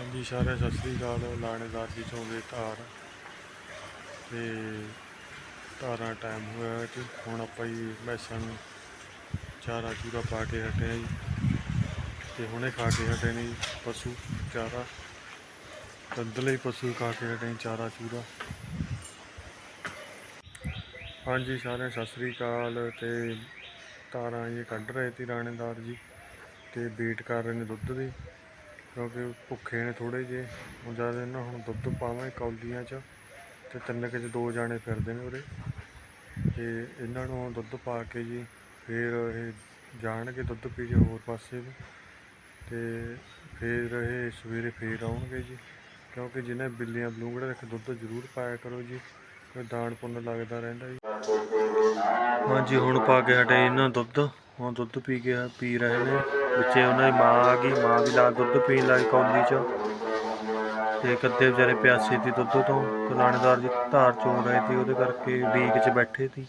ਹਾਂਜੀ ਸਾਰੇ ਸਤਿ ਸ੍ਰੀ ਅਕਾਲ। ਲਾਣੇਦਾਰ ਜੀ ਚੋਂਦੇ ਧਾਰ ਤੇ ਧਾਰਾਂ ਟਾਈਮ ਹੋਇਆ ਤੇ ਹੁਣ ਆਪਾਂ ਜੀ ਮੈਸਾਂ ਨੂੰ ਚਾਰਾ ਚੂਰਾ ਪਾ ਕੇ ਹਟੇ ਆ ਜੀ। ਤੇ ਹੁਣੇ ਖਾ ਕੇ ਹਟੇ ਨੇ ਪਸ਼ੂ ਚਾਰਾ। ਦੰਦਲੇ ਪਸ਼ੂ ਖਾ ਕੇ ਹਟੇ ਚਾਰਾ ਚੂਰਾ। ਹਾਂਜੀ ਸਾਰੇ ਸਤਿ ਸ੍ਰੀ ਅਕਾਲ। ਤੇ ਧਾਰਾਂ ਇਹ ਕੱਢ ਰਹੇ ਤੇ ਰਾਣੇਦਾਰ ਜੀ। ਤੇ ਵੇਟ ਕਰ ਰਹੇ ਨੇ ਦੁੱਧ ਦੀ। ਕਿਉਂਕਿ ਭੁੱਖੇ ਨੇ ਥੋੜੇ ਜੇ ਹੁਣ ਜ਼ਿਆਦਾ ਇਹਨਾਂ ਹੁਣ ਦੁੱਧ ਪਾਵਾਂ ਕੌਲੀਆਂ 'ਚ, ਤੇ ਤਿੰਨ ਕੁ 'ਚ ਦੋ ਜਾਣੇ ਫਿਰਦੇ ਨੇ ਉਰੇ। ਤੇ ਇਹਨਾਂ ਨੂੰ ਦੁੱਧ ਪਾ ਕੇ ਜੀ ਫਿਰ ਇਹ ਜਾਣਗੇ ਦੁੱਧ ਪੀ ਕੇ ਹੋਰ ਪਾਸੇ ਨੂੰ। ਤੇ ਫਿਰ ਇਹ ਸਵੇਰੇ ਫੇਰ ਆਉਣਗੇ ਜੀ। ਕਿਉਂਕਿ ਜਿਹਨੇ ਬਿੱਲੀਆਂ ਬਲੂੰਗੜੇ ਰੱਖ, ਦੁੱਧ ਜ਼ਰੂਰ ਪਾਇਆ ਕਰੋ ਜੀ। ਕੋਈ ਦਾਣ ਪੁੰਨ ਲੱਗਦਾ ਰਹਿੰਦਾ ਜੀ। ਹਾਂਜੀ, ਹੁਣ ਪਾ ਕੇ ਹਟੇ ਇਹਨਾਂ ਦੁੱਧ। ਹੁਣ ਦੁੱਧ ਪੀ ਕੇ ਪੀ ਰਹੇ ਨੇ। ਬੱਚੇ ਉਹਨਾਂ ਦੀ ਮਾਂ ਆ ਗਈ। ਮਾਂ ਵੀ ਨਾਲ ਦੁੱਧ ਪੀਣ ਲੱਗ ਕੌਲੀ 'ਚ। ਤੇ ਕੱਦੇ ਵਿਚਾਰੇ ਪਿਆਸੇ ਸੀ ਦੁੱਧ ਤੋਂ ਕਲਾਣੇਦਾਰ ਜੀ ਧਾਰ ਚੋਂ ਰਹੇ ਸੀ। ਉਹਦੇ ਕਰਕੇ ਡੀਕ 'ਚ ਬੈਠੇ ਸੀ।